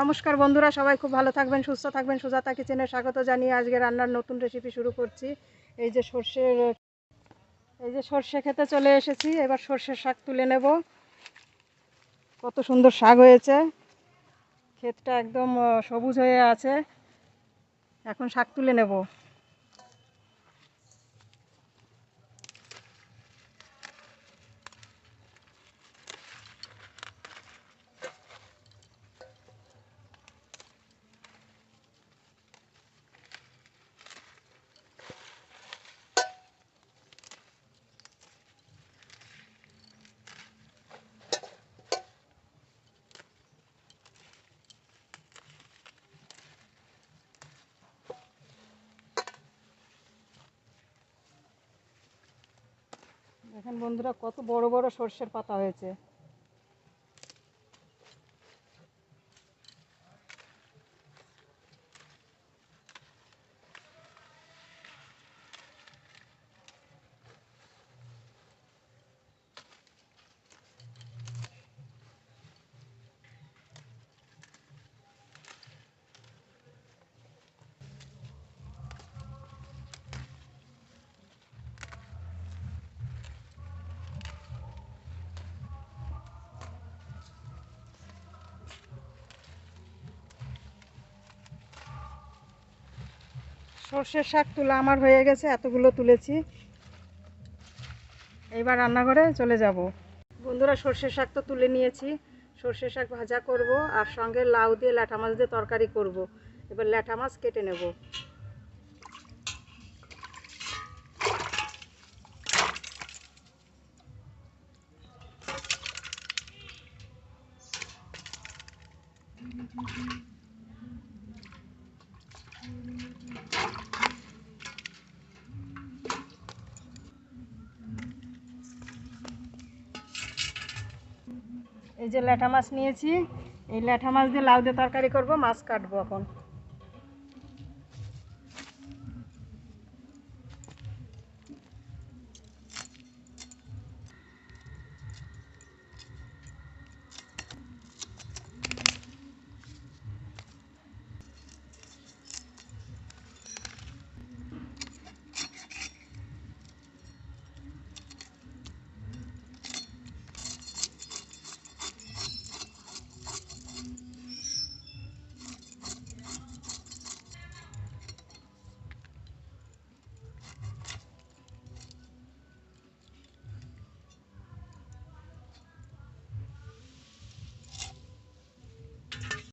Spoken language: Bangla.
নমস্কার বন্ধুরা, সবাই খুব ভালো থাকবেন, সুস্থ থাকবেন। সুজাতা কিচেনে স্বাগত জানিয়ে আজকে রান্নার নতুন রেসিপি শুরু করছি। এই যে সর্ষের, এই যে সর্ষে খেতে চলে এসেছি, এবার সর্ষের শাক তুলে নেব। কত সুন্দর শাক হয়েছে। ক্ষেতটা একদম সবুজ হয়ে আছে। এখন শাক তুলে নেব। দেখেন বন্ধুরা কত বড় বড় সর্ষের পাতা হয়েছে। সর্ষের শাক তোলা আমার হয়ে গেছে, এতগুলো তুলেছি। এইবার রান্নাঘরে চলে যাব। বন্ধুরা, সর্ষের শাক তো তুলে নিয়েছি। সর্ষের শাক ভাজা করব আর সঙ্গে লাউ দিয়ে ল্যাঠা মাছ দিয়ে তরকারি করব। এবার ল্যাঠা মাছ কেটে নেব। এই যে ল্যাঠা মাছ নিয়েছি, এই ল্যাঠা মাছ দিয়ে লাউ দিয়ে তরকারি করব, মাছ কাটবো এখন।